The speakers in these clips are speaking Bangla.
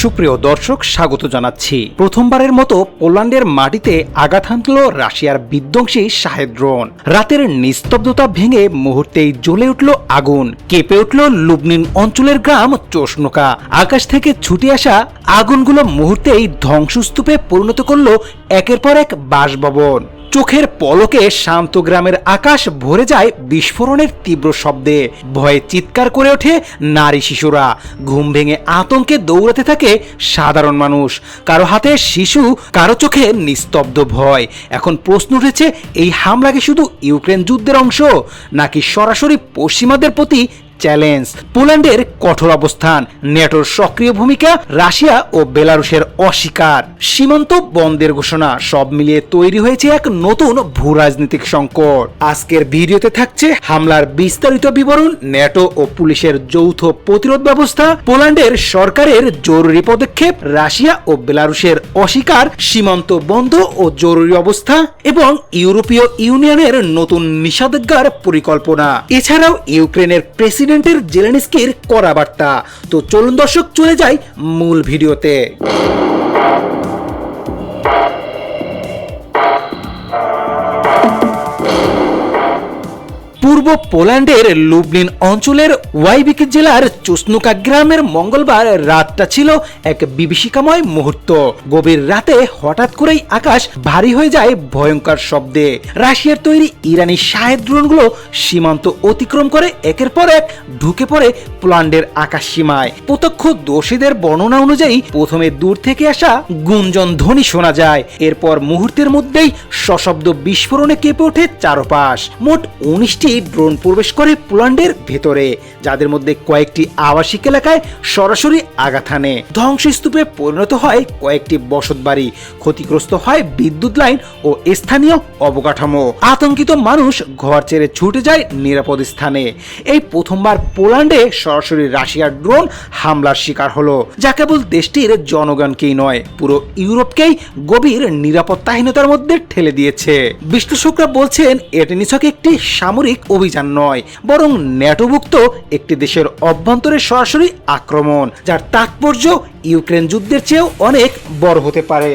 সুপ্রিয় দর্শক, স্বাগত জানাচ্ছি। প্রথমবারের মতো পোল্যান্ডের মাটিতে আঘাত হানল রাশিয়ার বিধ্বংসী শাহেদ ড্রোন। রাতের নিস্তব্ধতা ভেঙে মুহূর্তেই জ্বলে উঠল আগুন। কেঁপে উঠল লুবনিন অঞ্চলের গ্রাম চোষনোকা। আকাশ থেকে ছুটে আসা আগুনগুলো মুহূর্তেই ধ্বংসস্তূপে পরিণত করল একের পর এক বাসভবন। চোখের পলকে শান্ত গ্রামের আকাশ ভরে যায় বিস্ফোরণের তীব্র শব্দে। ভয়ে চিৎকার করে ওঠে নারী শিশুরা। ঘুম ভেঙে আতঙ্কে দৌড়াতে থাকে সাধারণ মানুষ। কারও হাতে শিশু, কারও চোখে নিস্তব্ধ ভয়। এখন প্রশ্ন উঠেছে, এই হামলা কি শুধু ইউক্রেন যুদ্ধের অংশ নাকি সরাসরি পশ্চিমাদের প্রতি চ্যালেঞ্জ পোল্যান্ডের কঠোর অবস্থান নেটোর সক্রিয় ভূমিকা, রাশিয়া ও বেলারুশের অস্বীকার। সীমান্ত বন্ধের ঘোষণা, সব মিলিয়ে তৈরি হয়েছে এক নতুন ভূ রাজনৈতিক সংকট। আজকের ভিডিওতে থাকছে হামলার বিস্তারিত বিবরণ নেটো ও পুলিশের যৌথ প্রতিরোধ ব্যবস্থা, পোল্যান্ডের সরকারের জরুরি পদক্ষেপ, রাশিয়া ও বেলারুশের অস্বীকার, সীমান্ত বন্ধ ও জরুরি অবস্থা এবং ইউরোপীয় ইউনিয়নের নতুন নিষেধাজ্ঞার পরিকল্পনা। এছাড়াও ইউক্রেনের প্রেসিডেন্টের জেলেনিস্কির করা বার্তা। তো চলুন দর্শক চলে যাই মূল ভিডিওতে। পূর্ব পোল্যান্ডের লুবলিন অঞ্চলের ওয়াইবিক জেলার চুসনুকা গ্রামের মঙ্গলবার রাতটা ছিল এক বিভীষিকাময় মুহূর্ত। গভীর রাতে হঠাৎ করেই আকাশ ভারী হয়ে যায় ভয়ঙ্কর শব্দে। রাশিয়ার তৈরি ইরানি শাহেদ ড্রোনগুলো সীমান্ত অতিক্রম করে একের পর এক ঢুকে পড়ে পোল্যান্ডের আকাশ সীমায় প্রত্যক্ষ দোষীদের বর্ণনা অনুযায়ী প্রথমে দূর থেকে আসা গুঞ্জন ধ্বনি শোনা যায়। এরপর মুহূর্তের মধ্যেই সশব্দ বিস্ফোরণে কেঁপে ওঠে চারপাশ। মোট উনিশটি ড্রোন প্রবেশ করে পোল্যান্ডের ভেতরে, যাদের মধ্যে কয়েকটি আবাসিক এলাকায় সরাসরি আঘাত হানে। ধ্বংসস্তূপে পরিণত হয় কয়েকটি বসতবাড়ি ক্ষতিগ্রস্ত হয় বিদ্যুৎ লাইন ও স্থানীয় অবকাঠামো। আতঙ্কিত মানুষ ঘর ছেড়ে ছুটে যায় নিরাপদ স্থানে। এই প্রথমবার পোল্যান্ডে সরাসরি রাশিয়ার ড্রোন হামলার শিকার হলো, যা কেবল দেশটির জনগণকেই নয়, পুরো ইউরোপকেই গভীর নিরাপত্তাহীনতার মধ্যে ঠেলে দিয়েছে। বিশ্লেষকরা বলছেন এটি নিছক একটি সামরিক অভিযান নয়, বরং ন্যাটোভুক্ত একটি দেশের অভ্যন্তরে সরাসরি আক্রমণ, যার তাৎপর্য ইউক্রেন যুদ্ধের চেয়েও অনেক বড় হতে পারে।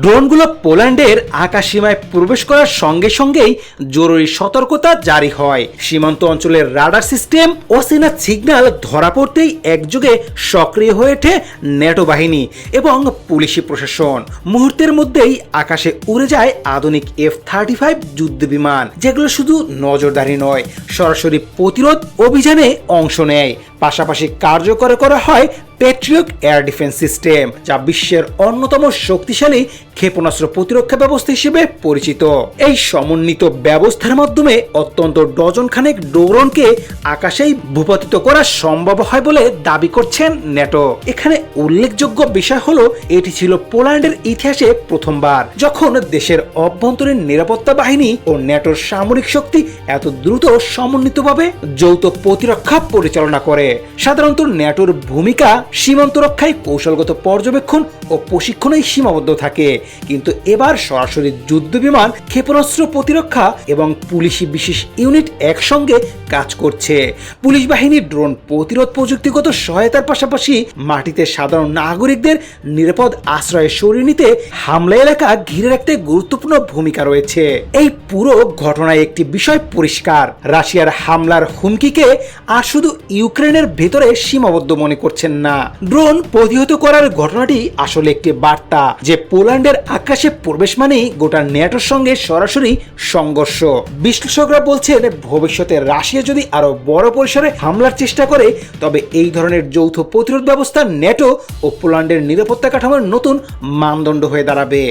ড্রোনগুলো পোল্যান্ডের আকাশ সীমায় প্রবেশ করার সঙ্গে সঙ্গেই জরুরি সতর্কতা জারি হয়। সীমান্ত অঞ্চলের রাডার সিস্টেম অচেনা সিগন্যাল ধরা পড়তেই একযোগে সক্রিয় হয়ে ওঠে ন্যাটো বাহিনী এবং পুলিশি প্রশাসন। মুহূর্তের মধ্যেই আকাশে উড়ে যায় আধুনিক এফ থার্টি ফাইভ যুদ্ধ বিমান যেগুলো শুধু নজরদারি নয়, সরাসরি প্রতিরোধ অভিযানে অংশ নেয়। পাশাপাশি কার্যকর করা হয় প্যাট্রিয়ক এয়ার ডিফেন্স সিস্টেম যা বিশ্বের অন্যতম শক্তিশালী ক্ষেপণাস্ত্র প্রতিরক্ষা ব্যবস্থা হিসেবে পরিচিত। এই সমন্বিত ব্যবস্থার মাধ্যমে অত্যন্ত ডজন খানেক ড্রোনকে আকাশেই ভূপাতিত করা সম্ভব হয় বলে দাবি করছেন ন্যাটো। এখানে উল্লেখযোগ্য বিষয় হলো, এটি ছিল পোল্যান্ডের ইতিহাসে প্রথমবার, যখন দেশের অভ্যন্তরীণ নিরাপত্তা বাহিনী ও ন্যাটোর সামরিক শক্তি এত দ্রুত সমন্বিতভাবে যৌথ প্রতিরক্ষা পরিচালনা করে। সাধারণত ন্যাটোর ভূমিকা সীমান্ত রক্ষায় কৌশলগত পর্যবেক্ষণ ও প্রশিক্ষণেই সীমাবদ্ধ থাকে। কিন্তু এবার সরাসরি যুদ্ধ বিমান ক্ষেপণাস্ত্র প্রতিরক্ষা এবং পুলিশি বিশেষ ইউনিট একসঙ্গে কাজ করছে। পুলিশ বাহিনী ড্রোন প্রতিরোধ প্রযুক্তিগত সহায়তার পাশাপাশি মাটিতে সাধারণ নাগরিকদের নিরাপদ আশ্রয়ে সরিয়ে নিতে হামলা এলাকা ঘিরে রাখতে গুরুত্বপূর্ণ ভূমিকা রয়েছে। এই পুরো ঘটনায় একটি বিষয় পরিষ্কার, রাশিয়ার হামলার হুমকিকে আর শুধু ইউক্রেনের ভেতরে সীমাবদ্ধ মনে করছেন না। ড্রোন প্রতিহত করার ঘটনাটি আসলে একটি বার্তা যে পোল্যান্ডের আকাশে প্রবেশ মানেই গোটা ন্যাটোর সঙ্গে সরাসরি সংঘর্ষ। বিশ্লেষকরা বলছেন, ভবিষ্যতে রাশিয়া যদি আরও বড় পরিসরে হামলার চেষ্টা করে, তবে এই ধরনের যৌথ প্রতিরোধ ব্যবস্থা ন্যাটো ও পোল্যান্ডের নিরাপত্তা কাঠামোর নতুন মানদণ্ড হয়ে দাঁড়াবে।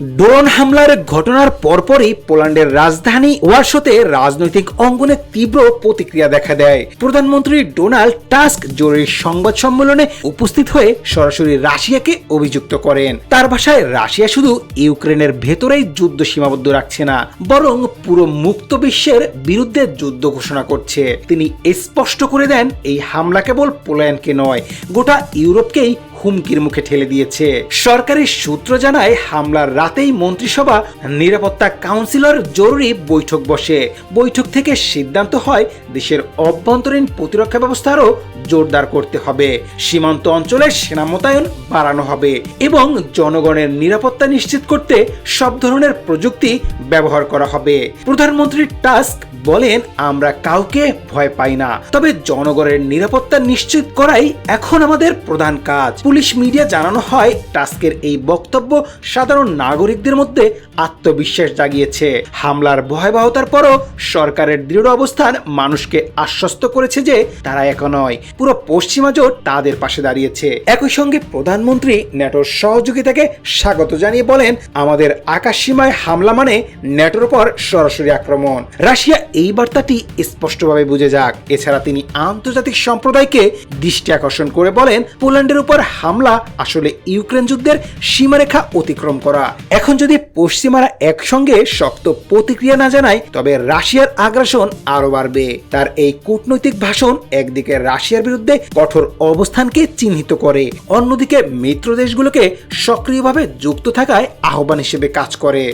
ড্রোন হামলার ঘটনার পরপরই পোল্যান্ডের রাজধানী ওয়ার্সোতে রাজনৈতিক অঙ্গনে তীব্র প্রতিক্রিয়া দেখা দেয়। প্রধানমন্ত্রী ডোনাল্ড টাস্ক জরুরি সংবাদ সম্মেলনে উপস্থিত হয়ে সরাসরি রাশিয়াকে অভিযুক্ত করেন। তার ভাষায়, রাশিয়া শুধু ইউক্রেনের ভেতরেই যুদ্ধ সীমাবদ্ধ রাখছে না, বরং পুরো মুক্ত বিশ্বের বিরুদ্ধে যুদ্ধ ঘোষণা করছে। তিনি স্পষ্ট করে দেন, এই হামলা কেবল পোল্যান্ডকে নয়, গোটা ইউরোপকেই হুমকির মুখে ঠেলে দিয়েছে। সরকারি সূত্র জানায়, হামলার রাতেই মন্ত্রিসভা নিরাপত্তা কাউন্সিলর জরুরি বৈঠক বসে। বৈঠক থেকে সিদ্ধান্ত হয়, দেশের অভ্যন্তরীণ প্রতিরক্ষা ব্যবস্থা আরও জোরদার করতে হবে। সীমান্ত অঞ্চলে সেনা মোতায়েন বাড়ানো হবে এবং জনগণের নিরাপত্তা নিশ্চিত করতে সব ধরনের প্রযুক্তি ব্যবহার করা হবে। প্রধানমন্ত্রী টাস্ক বলেন, আমরা কাউকে ভয় পাই না। তবে জনগণের নিরাপত্তা নিশ্চিত করাই এখন আমাদের প্রধান কাজ। পুলিশ মিডিয়া জানানো হয়, টাস্কের এই বক্তব্য সাধারণ নাগরিকদের মধ্যে আত্মবিশ্বাস জাগিয়েছে। হামলার ভয়াবহতার পরও সরকারের দৃঢ় অবস্থান মানুষকে আশ্বস্ত করেছে যে তারা একা নয়, পুরো পশ্চিমা জোট তাদের পাশে দাঁড়িয়েছে। একই সঙ্গে প্রধানমন্ত্রী ন্যাটোর সহযোগিতাকে স্বাগত জানিয়ে বলেন, আমাদের আকাশ সীমায় হামলা মানে ন্যাটোর উপর সরাসরি আক্রমণ। রাশিয়া এই বার্তাটি স্পষ্টভাবে বুঝে যাক। এছাড়া তিনি আন্তর্জাতিক সম্প্রদায়কে দৃষ্টি আকর্ষণ করে বলেন, পোল্যান্ডের উপর হামলা আসলে ইউক্রেন যুদ্ধের সীমারেখা অতিক্রম করা। এখন যদি পশ্চিমারা একসঙ্গে শক্ত প্রতিক্রিয়া না জানায়, তবে রাশিয়ার আগ্রাসন আরও বাড়বে। তার এই কূটনৈতিক ভাষণ একদিকে রাশিয়ার বিরুদ্ধে কঠোর অবস্থানকে চিহ্নিত করে, অন্যদিকে মিত্র দেশগুলোকে সক্রিয়ভাবে যুক্ত থাকায় আহ্বান হিসেবে কাজ করে।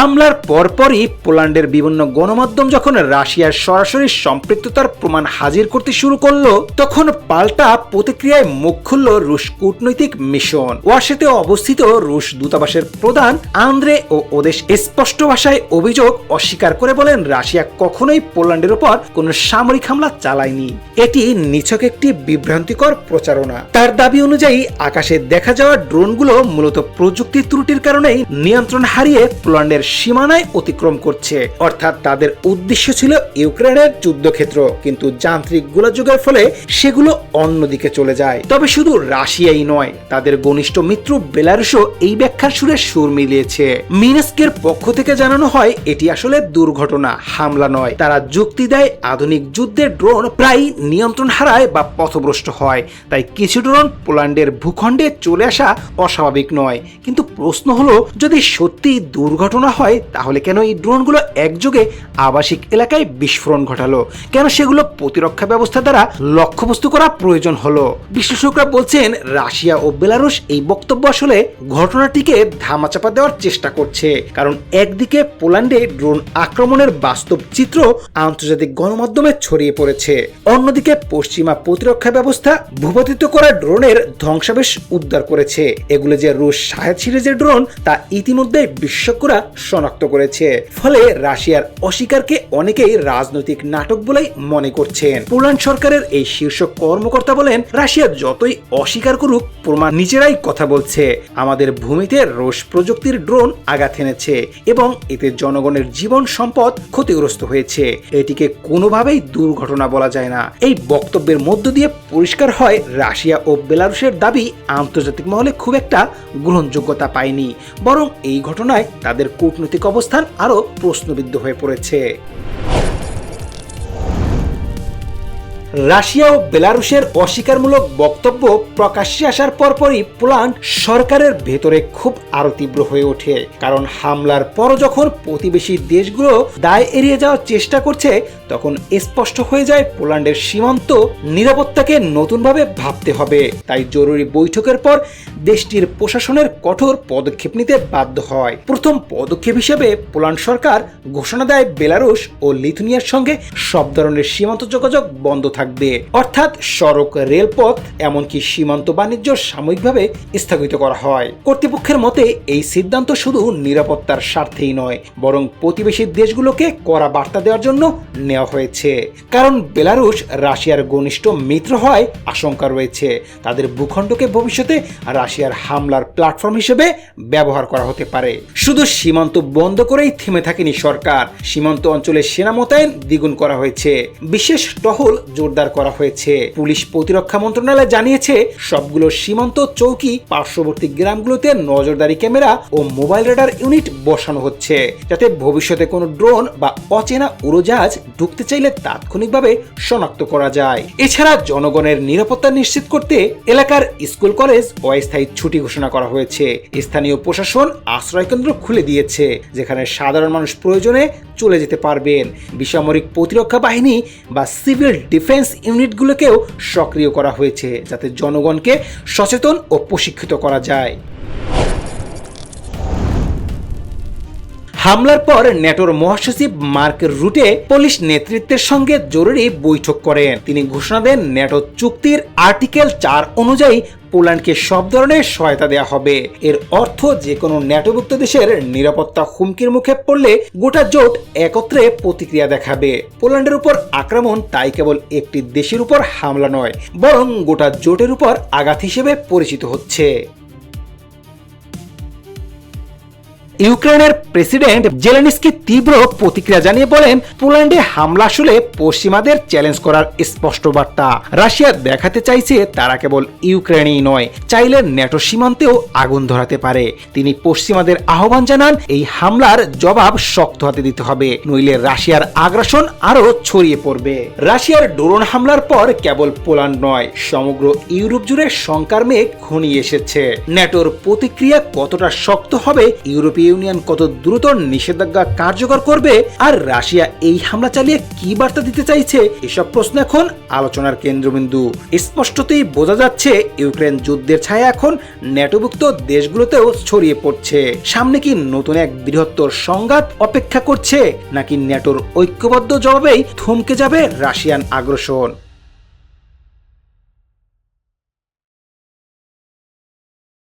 হামলার পরপরই পোল্যান্ডের বিভিন্ন গণমাধ্যম যখন রাশিয়ার সরাসরি সম্পৃক্ততার প্রমাণ হাজির করতে শুরু করল, তখন পাল্টা প্রতিক্রিয়ায় মুখ খুলল রুশ কূটনৈতিক মিশন। ওয়াশেতে অবস্থিত রুশ দূতাবাসের প্রধান আন্দ্রে ও ওদেশ স্পষ্ট ভাষায় অভিযোগ অস্বীকার করে বলেন, রাশিয়া কখনোই পোল্যান্ডের উপর কোনো সামরিক হামলা চালায়নি। এটি নিছক একটি বিভ্রান্তিকর প্রচারণা। তার দাবি অনুযায়ী, আকাশে দেখা যাওয়া ড্রোনগুলো মূলত প্রযুক্তি ত্রুটির কারণেই নিয়ন্ত্রণ হারিয়ে পোল্যান্ডের সীমানায় অতিক্রম করছে। অর্থাৎ তাদের উদ্দেশ্য ছিল ইউক্রেনের যুদ্ধক্ষেত্র। কিন্তু যান্ত্রিক গোলাযোগের ফলে সেগুলো অন্যদিকে চলে যায়। তবে শুধু রাশিয়াই নয়, তাদের ঘনিষ্ঠ মিত্র বেলারুশও এই ব্যাখ্যার সুরে সুর মিলিয়েছে। মিনেস্কের পক্ষ থেকে জানানো হয়, এটি আসলে দুর্ঘটনা, হামলা নয়। তারা যুক্তি দেয়, আধুনিক যুদ্ধের ড্রোন প্রায় নিয়ন্ত্রণ হারায় বা পথভ্রষ্ট হয়। তাই কিছু ড্রোন পোল্যান্ডের ভূখণ্ডে চলে আসা অস্বাভাবিক নয়। কিন্তু প্রশ্ন হলো, যদি সত্যি দুর্ঘটনা হয়, তাহলে কেন এই ড্রোনগুলো একযোগে আবাসিক এলাকায় বিস্ফোরণ ঘটালো? কেন সেগুলো প্রতিরক্ষা ব্যবস্থা দ্বারা লক্ষ্যবস্তু করা প্রয়োজন হলো? বিশ্লেষকরা বলছেন, রাশিয়া ও বেলারুশ এই বক্তব্য আসলে ঘটনাটিকে ধামাচাপা দেওয়ার চেষ্টা করছে। কারণ একদিকে পোল্যান্ডে ড্রোন আক্রমণের বাস্তব চিত্র আন্তর্জাতিক গণমাধ্যমে ছড়িয়ে পড়েছে। অন্যদিকে পশ্চিমা প্রতিরক্ষা ব্যবস্থা ভূপাতিত করা ড্রোনের ধ্বংসাবেশ উদ্ধার করেছে। এগুলো যে রুশ সাহেব সিরিজের ড্রোন, তা ইতিমধ্যে বিশ্বকরা শনাক্ত করেছে। ফলে রাশিয়ার অস্বীকারকে অনেকেই রাজনৈতিক নাটক বলেই মনে করছেন। পোল্যান্ড সরকারের এই শীর্ষ কর্মকর্তা বলেন, রাশিয়া যতই অস্বীকার করুক, প্রমাণ নিজেরাই কথা বলছে। আমাদের ভূমিতে রোষ প্রযুক্তির ড্রোন আঘাত এনেছে এবং এতে জনগণের জীবন সম্পদ ক্ষতিগ্রস্ত হয়েছে। এটিকে কোনোভাবেই দুর্ঘটনা বলা যায় না। এই বক্তব্যের মধ্য দিয়ে পরিষ্কার হয়, রাশিয়া ও বেলারুশের দাবি আন্তর্জাতিক মহলে খুব একটা গ্রহণযোগ্যতা পায়নি। বরং এই ঘটনায় তাদের কূটনৈতিক অবস্থান আরও প্রশ্নবিদ্ধ হয়ে পড়েছে। রাশিয়া ও বেলারুশের অস্বীকারমূলক বক্তব্য প্রকাশ্যে আসার পরপরই পোল্যান্ড সরকারের ভেতরে খুব আরও তীব্র হয়ে ওঠে। কারণ হামলার পর যখন প্রতিবেশী দেশগুলো দায় এড়িয়ে যাওয়ার চেষ্টা করছে, তখন স্পষ্ট হয়ে যায় পোল্যান্ডের সীমান্ত নিরাপত্তাকে নতুনভাবে ভাবতে হবে। তাই জরুরি বৈঠকের পর দেশটির প্রশাসনের কঠোর পদক্ষেপ নিতে বাধ্য হয়। প্রথম পদক্ষেপ হিসেবে পোল্যান্ড সরকার ঘোষণা দেয় বেলারুশ ও লিথুনিয়ার সঙ্গে সব ধরনের সীমান্ত যোগাযোগ বন্ধ থাকবে। অর্থাৎ সড়ক, রেলপথ, এমনকি সীমান্ত বাণিজ্য সাময়িকভাবে স্থগিত করা হয়। কর্তৃপক্ষের মতে, এই সিদ্ধান্ত শুধু নিরাপত্তার স্বার্থেই নয়, বরং প্রতিবেশী দেশগুলোকে কড়া বার্তা দেওয়ার জন্য নেওয়া হয়েছে। কারণ বেলারুশ, রাশিয়ার ঘনিষ্ঠ মিত্র হয় আশঙ্কা রয়েছে। তাদের ভূখণ্ডকে ভবিষ্যতে রাশিয়ার হামলার প্ল্যাটফর্ম হিসেবে ব্যবহার করা হতে পারে। শুধু সীমান্ত বন্ধ করেই থেমে থাকেনি সরকার, সীমান্ত অঞ্চলে সেনা মোতায়েন দ্বিগুণ করা হয়েছে। বিশেষ টহল জোরদার করা হয়েছে। পুলিশ প্রতিরক্ষা মন্ত্রণালয় জানিয়েছে, সবগুলো সীমান্ত চৌকি, পার্শ্ববর্তী গ্রামগুলোতে নজরদারি ক্যামেরা ও মোবাইল রেডার ইউনিট বসানো হচ্ছে। যাতে ভবিষ্যতে কোনো ড্রোন বা অচেনা উড়োজাহাজ ঢুকতে চাইলে তাৎক্ষণিকভাবে শনাক্ত করা যায়। এছাড়া জনগণের নিরাপত্তা নিশ্চিত করতে এলাকার স্কুল, কলেজ অস্থায়ী ছুটি ঘোষণা করা হয়েছে। স্থানীয় প্রশাসন আশ্রয়কেন্দ্র খুলে দিয়েছে, যেখানে সাধারণ মানুষ প্রয়োজনে চলে যেতে পারবেন। বেসামরিক প্রতিরক্ষা বাহিনী বা সিভিল ডিফেন্স ইন্টেলিজেন্স ইউনিটগুলোকেও সক্রিয় করা হয়েছে যাতে জনগণকে সচেতন ও প্রশিক্ষিত করা যায়। হামলার পর ন্যাটোর মহাসচিব মার্ক রুটে পুলিশ নেতৃত্বের সঙ্গে জরুরি বৈঠক করেন। তিনি ঘোষণা দেন ন্যাটো চুক্তির আর্টিকেল চার অনুযায়ী পোল্যান্ডকে সব ধরনের সহায়তা দেওয়া হবে। এর অর্থ যে কোনো ন্যাটোভুক্ত দেশের নিরাপত্তা হুমকির মুখে পড়লে গোটা জোট একত্রে প্রতিক্রিয়া দেখাবে। পোল্যান্ডের উপর আক্রমণ তাই কেবল একটি দেশের উপর হামলা নয়, বরং গোটা জোটের উপর আঘাত হিসেবে পরিচিত হচ্ছে। ইউক্রেনের প্রেসিডেন্ট জেলেনিস্কি তীব্র প্রতিক্রিয়া জানিয়ে বলেন, পোল্যান্ডে হামলা আসলে পশ্চিমাদের চ্যালেঞ্জ করার স্পষ্ট বার্তা। রাশিয়া দেখাতে চাইছে তারা কেবল ইউক্রেনই নয়, চাইলে ন্যাটো সীমান্তেও আগুন ধরাতে পারে। তিনি পশ্চিমাদের আহ্বান জানান, এই হামলার জবাব শক্ত হাতে দিতে হবে, নইলে রাশিয়ার আগ্রাসন আরও ছড়িয়ে পড়বে। রাশিয়ার ড্রোন হামলার পর কেবল পোল্যান্ড নয়, সমগ্র ইউরোপ জুড়ে শঙ্কার মেঘ ঘনিয়ে এসেছে। ন্যাটোর প্রতিক্রিয়া কতটা শক্ত হবে ইউরোপীয় ইউনিয়ন কত দ্রুত নিষেধাজ্ঞা কার্যকর করবে আর রাশিয়া এই হামলা চালিয়ে কি বার্তা দিতে চাইছে এসব প্রশ্ন এখন আলোচনার কেন্দ্রবিন্দু। স্পষ্টতই বোঝা যাচ্ছে ইউক্রেন যুদ্ধের ছায়া এখন ন্যাটোভুক্ত দেশগুলোতেও ছড়িয়ে পড়ছে। সামনে কি নতুন এক বৃহত্তর সংঘাত অপেক্ষা করছে? নাকি ন্যাটোর ঐক্যবদ্ধ জবাবেই থমকে যাবে রাশিয়ান আগ্রাসন?